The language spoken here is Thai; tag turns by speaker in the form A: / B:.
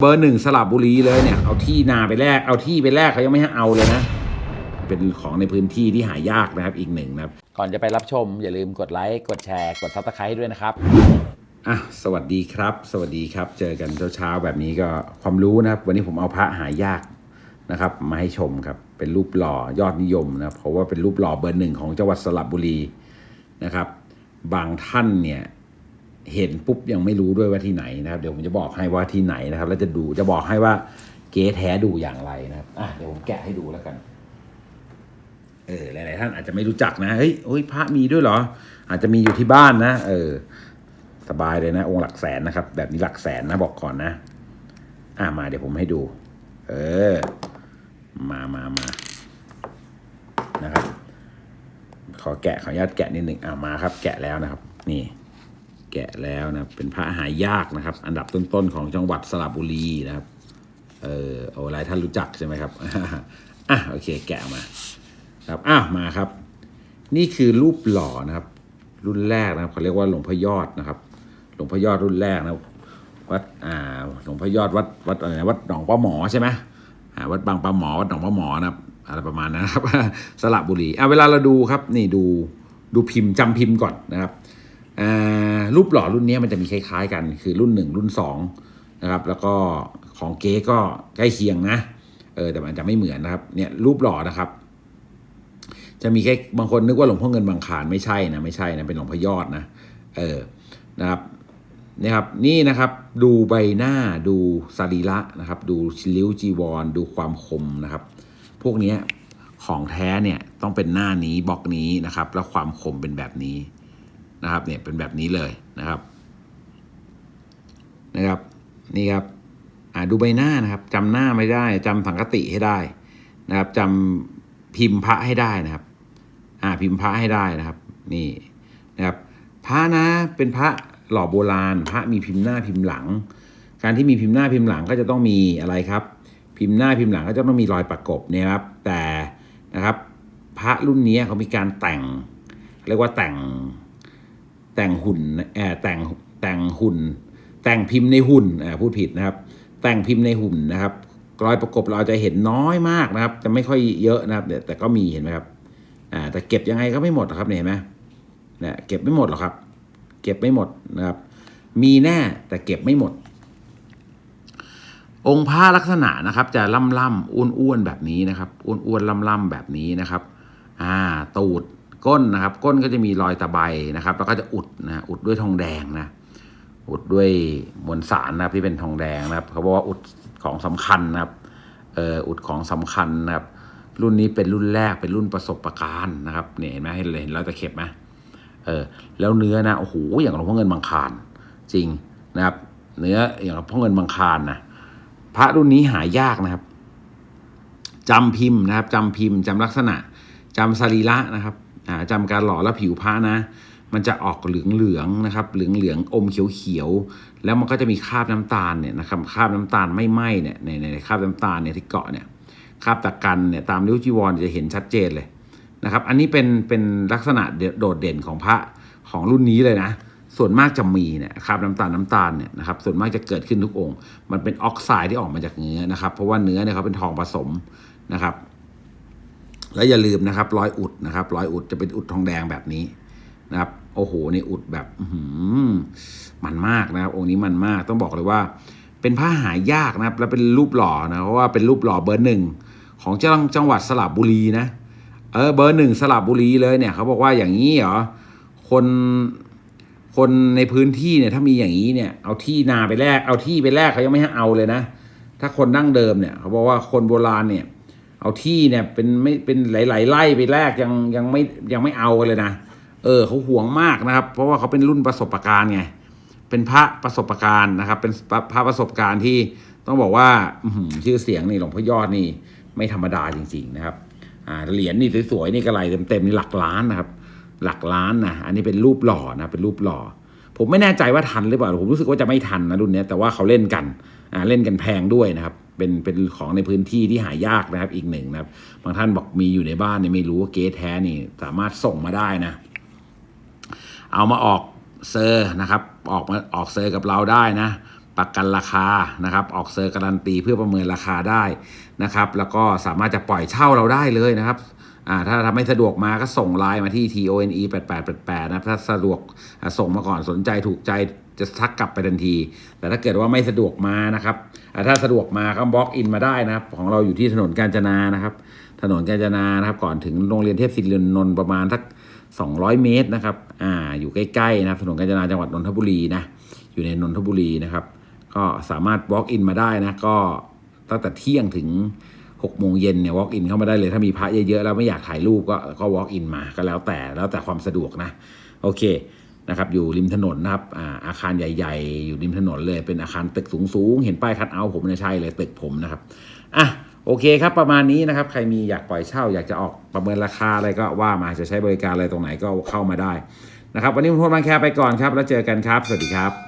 A: เบอร์หนึ่งสลับบุรีเลยเนี่ย เอาที่นาไปแลกเอาที่ไปแลกเขายังไม่ให้เอาเลยนะ เป็นของในพื้นที่ที่หายากนะครับอีกหนึ่งนะครับ
B: ก่อนจะไปรับชม อย่าลืมกดไลค์กดแชร์ กดซับสไครต์ด้วยนะครับ
A: อะสวัสดีครับ สวัสดีครับ เจอกันเช้าๆแบบนี้ก็ความรู้นะครับ วันนี้ผมเอาพระหายากนะครับมาให้ชมครับเป็นรูปหล่อยอดนิยมนะครับเพราะว่าเป็นรูปหล่อเบอร์หนึ่งของจังหวัดสระบุรีนะครับ บางท่านเนี่ย เห็นปุ๊บยังไม่รู้ด้วยว่าที่ไหนนะครับ เดี๋ยวผมจะบอกให้ว่าที่ไหนนะครับ แล้วจะดูจะบอกให้ว่าเก๊แท้ดูอย่างไรนะครับอะเดี๋ยวผมแกะให้ดูแล้วกัน เออหลายๆท่านอาจจะไม่รู้จักนะเฮ้ยโอ้ยพระมีด้วยเหรอ อาจจะมีอยู่ที่บ้านนะ เออ สบายเลยนะ องค์หลักแสนนะครับ แบบนี้หลักแสนนะบอกก่อนนะ อะมาเดี๋ยวผมให้ดู เออ มามามานะครับ ขอแกะขออนุญาตแกะนิดหนึ่งอะมาครับ แกะแล้วนะครับ นี่ แกะแล้วนะเป็นพระหายากนะครับ อันดับต้นๆของจังหวัดสระบุรีนะครับ เออโอ้หลายท่านรู้จักใช่ไหมครับอะโอเคแกะมาครับอ้าวมาครับ นี่คือรูปหล่อนะครับ รุ่นแรกนะครับเขาเรียกว่าหลวงพ่อยอดนะครับ หลวงพ่อยอดรุ่นแรกนะวัดอ่าหลวงพ่อยอดวัดวัดอะไรวัดหนองปลาหมอใช่ไหมอ่าวัดบางปลาหมอวัดหนองปลาหมอนะครับอะไรประมาณนั้นนะครับสระบุรีอะเวลาเราดูครับ นี่ดูดูพิมพ์จำพิมพ์ก่อนนะครับ รูปหล่อรุ่นนี้มันจะมีคล้ายๆกัน คือรุ่นหนึ่งรุ่นสองนะครับ แล้วก็ของเก๊ก็ใกล้เคียงนะ เออแต่มันจะไม่เหมือนนะครับ เนี่ยรูปหล่อนะครับ จะมีแค่บางคนนึกว่าหลวงพ่อเงินบางขานไม่ใช่นะไม่ใช่นะเป็นหลวงพ่อยอดนะ เออนะครับนี่ครับนี่นะครับดูใบหน้าดูสรีระนะครับ ดูลิ้วจีวร ดูความคมนะครับ พวกนี้ของแท้เนี่ยต้องเป็นหน้านี้บล็อกนี้นะครับ แล้วความคมเป็นแบบนี้ นะครับเนี่ยเป็นแบบนี้เลยนะครับนะครับนี่ครับดูใบหน้านะครับจำหน้าไม่ได้จำสังกติให้ได้นะครับจำพิมพ์พระให้ได้นะครับ อ่าพิมพ์พระให้ได้นะครับ นี่นะครับพระนะเป็นพระหล่อโบราณ พระมีพิมพ์หน้าพิมพ์หลัง การที่มีพิมพ์หน้าพิมพ์หลังก็จะต้องมีอะไรครับ พิมพ์หน้าพิมพ์หลังก็จะต้องมีรอยประกบเนี่ยครับ แต่นะครับ พระรุ่นนี้เขามีการแต่ง เรียกว่าแต่ง แต่งหุ่นเออแต่งแต่งหุ่น แต่งพิมพ์ในหุ่นเออพูดผิดนะครับ แต่งพิมพ์ในหุ่นนะครับรอยประกบเราจะเห็นน้อยมากนะครับ จะไม่ค่อยเยอะนะครับแต่ก็มีเห็นไหมครับอ่าแต่เก็บยังไงก็ไม่หมดหรอกครับเนี่ยเห็นไหมเนี่ยเก็บไม่หมดหรอกครับ เก็บไม่หมดนะครับ มีแน่แต่เก็บไม่หมด องค์พระลักษณะนะครับ จะล่ำล่ำอ้วนอ้วนแบบนี้นะครับ อ้วนอ้วนล่ำล่ำแบบนี้นะครับ อ่า ตูด ก้นนะครับ ก้นก็จะมีรอยตะไบนะครับ แล้วก็จะอุดนะอุดด้วยทองแดงนะอุดด้วยมวลสารนะครับที่เป็นทองแดงนะครับเขาบอกว่าอุดของสำคัญนะครับเอ่ออุดของสำคัญนะครับ รุ่นนี้เป็นรุ่นแรกเป็นรุ่นประสบการณ์นะครับเนี่ยเห็นไหมเห็นเลยเห็นเราจะเข็บไหมเออแล้วเนื้อนะโอ้โหอย่างหลวงพ่อเงินบางคารจริงนะครับ เนื้ออย่างหลวงพ่อเงินบางคารนะพระรุ่นนี้หายากนะครับจำพิมพ์นะครับจำพิมพ์จำลักษณะจำสรีระนะครับ จำการหล่อและผิวพระนะ มันจะออกเหลืองเหลืองๆนะครับ เหลืองเหลืองๆอมเขียวเขียวๆแล้วมันก็จะมีคราบน้ำตาลเนี่ยนะครับคราบน้ำตาลไม่ไหม้เนี่ยในในคราบน้ำตาลเนี่ยที่เกาะเนี่ยคราบตะกันเนี่ยตามริ้วจีวรจะเห็นชัดเจนเลยนะครับ อันนี้เป็นเป็นลักษณะโดดเด่นของพระของรุ่นนี้เลยนะส่วนมากจะมีเนี่ยคราบน้ำตาลน้ำตาลเนี่ยนะครับส่วนมากจะเกิดขึ้นทุกองค์ มันเป็นออกไซด์ที่ออกมาจากเนื้อนะครับ เพราะว่าเนื้อเนี่ยเขาเป็นทองผสมนะครับ แล้วอย่าลืมนะครับรอยอุดนะครับรอยอุดจะเป็นอุดทองแดงแบบนี้นะครับโอ้โหนี่อุดแบบหือมันมากนะครับ องค์นี้มันมากต้องบอกเลยว่า เป็นผ้าหายากนะครับ แล้วเป็นรูปหล่อนะเพราะว่าเป็นรูปหล่อเบอร์หนึ่งของจังจังหวัดสระบุรีนะเออเบอร์หนึ่งสระบุรีเลยเนี่ยเขาบอกว่าอย่างนี้เหรอคนคนในพื้นที่เนี่ยถ้ามีอย่างนี้เนี่ยเอาที่นาไปแลกเอาที่ไปแลกเขายังไม่ให้เอาเลยนะ ถ้าคนดั้งเดิมเนี่ยเขาบอกว่าคนโบราณเนี่ย เอาที่เนี่ยเป็นไม่เป็นหลาย ๆไร่ไปแลกยังยังไม่ยังไม่เอาเลยนะเออเขาห่วงมากนะครับ เพราะว่าเขาเป็นรุ่นประสบการณ์ไงเป็นพระประสบการณ์นะครับ เป็นพระพระประสบการณ์ที่ต้องบอกว่าชื่อเสียงนี่หลวงพ่อยอดนี่ ไม่ธรรมดาจริง ๆ นะครับอ่าเหรียญนี่สวยๆนี่กระไรเต็มๆนี่หลักล้านนะครับ หลักล้านนะอันนี้เป็นรูปหล่อนะเป็นรูปหล่อ ผมไม่แน่ใจว่าทันหรือเปล่าผมรู้สึกว่าจะไม่ทันนะรุ่นนี้แต่ว่าเขาเล่นกันอ่าเล่นกันแพงด้วยนะครับ เป็นเป็นของในพื้นที่ที่หายากนะครับอีกหนึ่งนะครับ บางท่านบอกมีอยู่ในบ้านเนี่ยไม่รู้ว่าเก๊แท้นี่สามารถส่งมาได้นะ เอามาออกเซอร์นะครับ ออกมาออกเซอร์กับเราได้นะประกันราคานะครับ ออกเซอร์การันตีเพื่อประเมินราคาได้นะครับ แล้วก็สามารถจะปล่อยเช่าเราได้เลยนะครับอ่าถ้าทำไม่สะดวกมาก็ส่งไลน์มาที่ tone 8888นะถ้าสะดวกส่งมาก่อนสนใจถูกใจ จะทักกลับไปทันที แต่ถ้าเกิดว่าไม่สะดวกมานะครับถ้าสะดวกมาก็บล็อกอินมาได้นะครับ ของเราอยู่ที่ถนนกาญจนานะครับ ถนนกาญจนานะครับ ก่อนถึงโรงเรียนเทพศิรินนท์ประมาณสัก200 เมตรนะครับ อ่า อยู่ใกล้ๆนะครับ ถนนกาญจนาจังหวัดนนทบุรีนะ อยู่ในนนทบุรีนะครับ ก็สามารถ walk in มาได้นะ ก็ตั้งแต่เที่ยงถึง6โมงเย็นเนี่ย walk in เข้ามาได้เลย ถ้ามีพระเยอะๆแล้วไม่อยากถ่ายรูปก็ก็ walk in มา ก็แล้วแต่แล้วแต่ความสะดวกนะ โอเค นะครับอยู่ริมถนนนะครับอาอาคารใหญ่ ๆ อยู่ริมถนนเลยเป็นอาคารตึกสูงๆเห็นป้ายคัดเอาผมเนี่ยใช่เลยตึกผมนะครับอะโอเคครับประมาณนี้นะครับ ใครมีอยากปล่อยเช่า อยากจะออกประเมินราคาอะไรก็ว่ามาจะใช้บริการอะไรตรงไหนก็เข้ามาได้นะครับ วันนี้ผมโทษบางแคไปก่อนครับ แล้วเจอกันครับ สวัสดีครับ